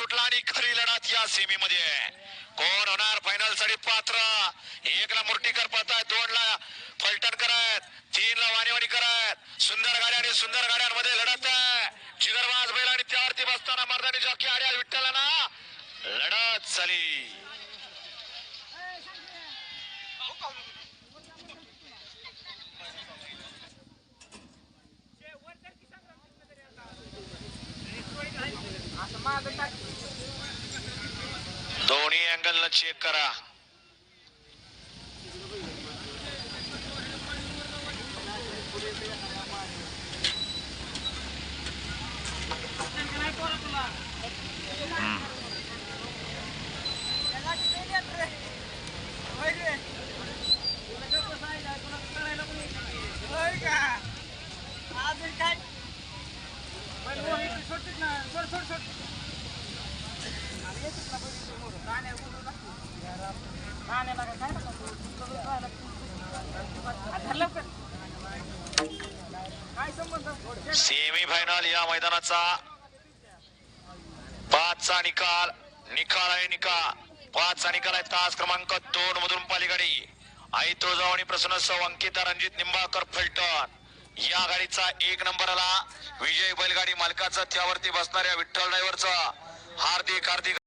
सुटला आणि खरी लढत या सेमीमध्ये कोण होणार फायनलसाठी पात्र? एकला मुर्टीकर पळतायत दोन ला फलटण करत तीन ला वाणीवाडी करत सुंदर गाड्या आणि सुंदर गाड्यांमध्ये लढत आहे. जिगरबाज बैल आणि त्यावरती बसताना मर्दानी जॉकी आड्या विठ्ठलाना लढत झाली. दोन्ही अँगल न चेक करा. सेमी फायनल या मैदानाचा पाचचा निकाल निकाल आहे निकाल. पाचचा निकाल आहे तास क्रमांक दोन मधून पालीगाडी आई तुळजाव आणि प्रसन्न सौ अंकिता रणजित निंबाळकर फलटण. या गाडीचा एक नंबरला विजय बैलगाडी मालकाचा त्यावरती बसणाऱ्या विठ्ठल ड्रायव्हरचा हार्दिक हार्दिक